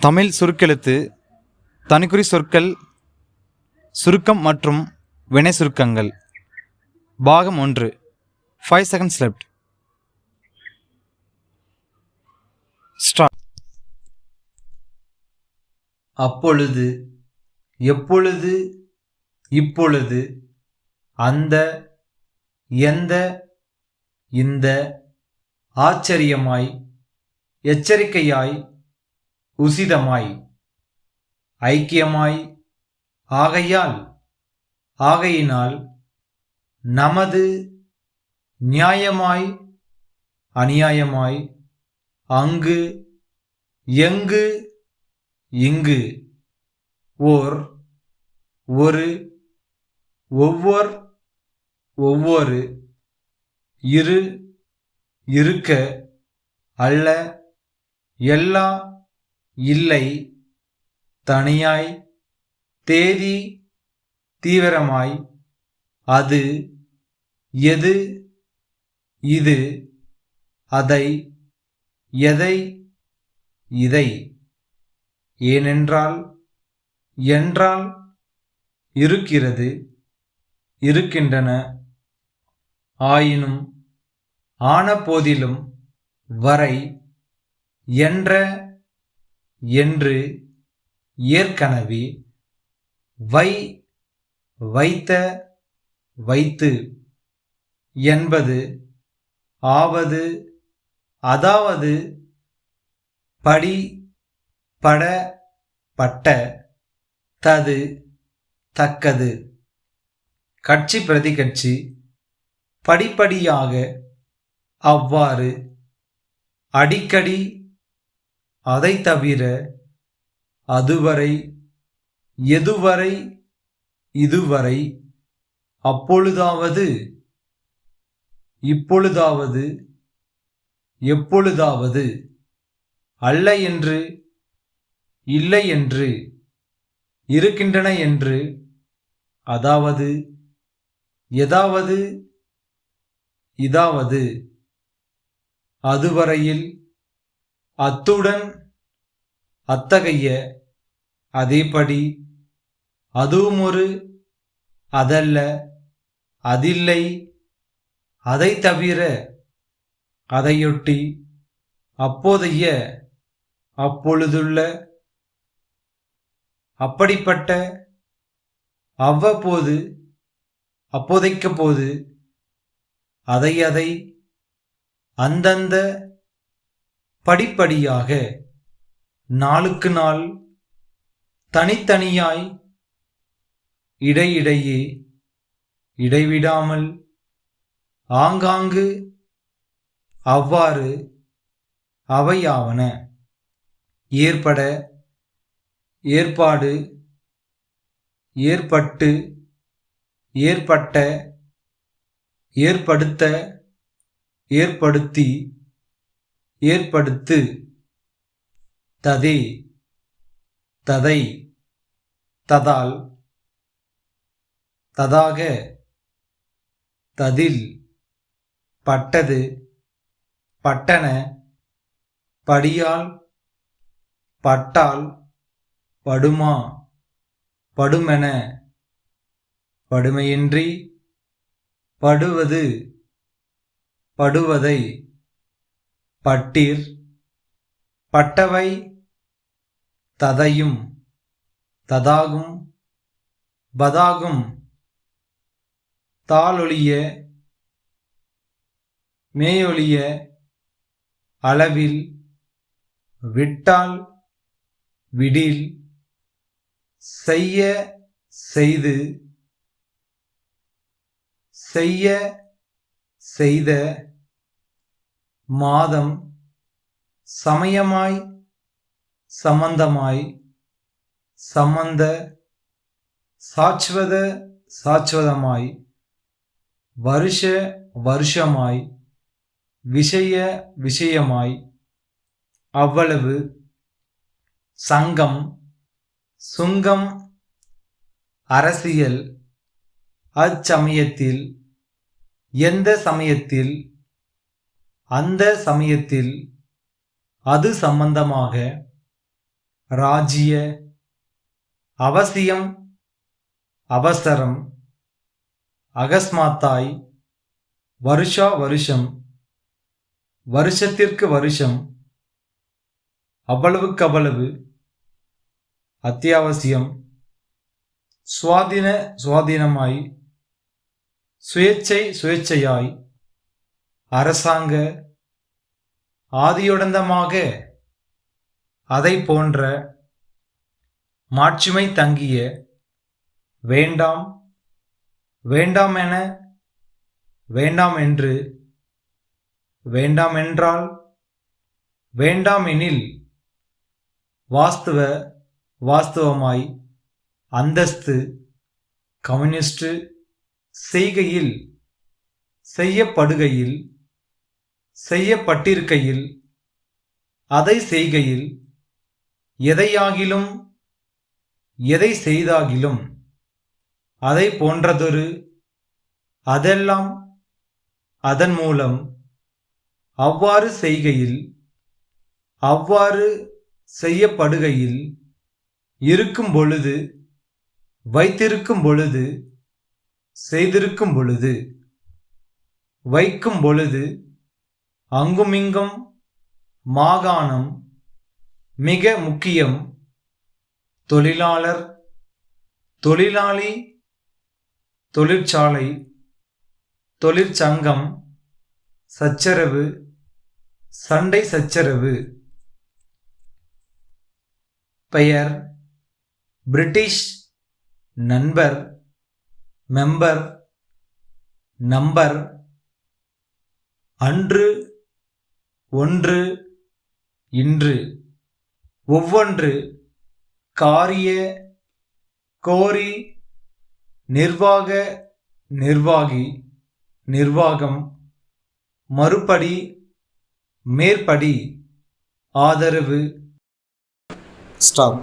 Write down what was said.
தமிழ் சுருக்கெழுத்து தனிக்குறி சொற்கள் சுருக்கம் மற்றும் வினை சுருக்கங்கள். பாகம் ஒன்று. ஃபைவ் செகண்ட்ஸ் லெஃப்ட் ஸ்டார்ட் அப்பொழுது எப்பொழுது இப்பொழுது அந்த எந்த இந்த ஆச்சரியமாய் எச்சரிக்கையாய் உசிதமாய் ஐக்கியமாய் ஆகையால் ஆகையினால் நமது நியாயமாய் அநியாயமாய் அங்கு எங்கு இங்கு ஓர் ஒரு ஒவ்வொர் ஒவ்வொரு இரு இருக்க அல்ல எல்லா இல்லை தனியாய் தேதி தீவிரமாய் அது எது இது அதை எதை இதை. ஏனென்றால் என்றால் இருக்கிறது இருக்கின்றன. ஆயினும் ஆன போதிலும் வரை என்ற என்று ஏற்கனவே வை வைத்த வைத்து என்பது ஆவது அதாவது படி பட பட்ட தது தக்கது. கட்சி பிரதி கட்சி படிப்படியாக அவ்வாறு அடிக்கடி அதை தவிர அதுவரை எதுவரை இதுவரை அப்பொழுதாவது இப்பொழுதாவது எப்பொழுதாவது அல்ல என்று இல்லை என்று இருக்கின்றன என்று அதாவது எதாவது இதாவது அதுவரையில் அத்துடன் அத்தகைய அதேபடி அதுவும் ஒரு அதல்ல அதில்லை அதை தவிர அதையொட்டி அப்போதைய அப்பொழுதுள்ள அப்படிப்பட்ட அவ்வப்போது அப்போதைக்க போது அதை அதை அந்தந்த படிப்படியாக நாளுக்கு நாள் தனித்தனியாய் இடையிடையே இடைவிடாமல் ஆங்காங்கு அவ்வாறு அவையாவன. ஏற்பட ஏற்பாடு ஏற்பட்டு ஏற்பட்ட ஏற்படுத்த ஏற்படுத்தி ஏற்படுத்து. ததே. ததை. ததால். ததாக. ததில். பட்டது. பட்டன. படியால். பட்டால். படுமா. படுமென. படுமையின்றி. படுவது. படுவதை. பட்டிர் பட்டவை ததையும் ததாகும் பதாகும் தாளொழிய மேயொழிய அளவில் விட்டால் விடில் செய்ய செய்து செய்ய செய்த மாதம் சமயமாய் சம்பந்தமாய் சம்பந்த சாட்சுவத சாட்சுவதமாய் வருஷ வருஷமாய் விஷய விஷயமாய் அவ்வளவு சங்கம் சுங்கம் அரசியல் அச்சமயத்தில் எந்த சமயத்தில் அந்த சமயத்தில் அது சம்பந்தமாக ராஜ்ய அவசியம் அவசரம் அகஸ்மாத்தாய் வருஷா வருஷம் வருஷத்திற்கு வருஷம் அவ்வளவுக்கவ்வளவு அத்தியாவசியம் சுவாதீன சுவாதீனமாய் சுயேச்சை சுயேச்சையாய் அரசாங்க ஆதியுடந்தமாக அதை போன்ற மாட்சிமை தங்கிய வேண்டாம் வேண்டாம் என வேண்டாம் என்று வேண்டாம் என்றால் வேண்டாம் எனில் வாஸ்துவ வாஸ்துவமாய் அந்தஸ்து கம்யூனிஸ்ட் செய்கையில் செய்யப்படுகையில் செய்யப்பட்டிருக்கையில் அதை செய்கையில் எதையாகிலும் எதை செய்தாகிலும் அதை போன்றதொரு அதெல்லாம் அதன் மூலம் அவ்வாறு செய்கையில் அவ்வாறு செய்யப்படுகையில் இருக்கும் பொழுது வைத்திருக்கும் பொழுது செய்திருக்கும் பொழுது வைக்கும் பொழுது அங்குமிங்கும் மாகாணம் மிக முக்கியம். தொழிலாளர் தொழிலாளி தொழிற்சாலை தொழிற்சங்கம் சச்சரவு சண்டை சச்சரவு. பெயர் பிரிட்டிஷ் நண்பர் மெம்பர் நம்பர். அன்று ஒன்று இன்று. ஒவ்வொன்று காரிய கோரி நிர்வாக நிர்வாகி நிர்வாகம் மறுபடி மேற்படி. ஆதரவு. ஸ்டாப்.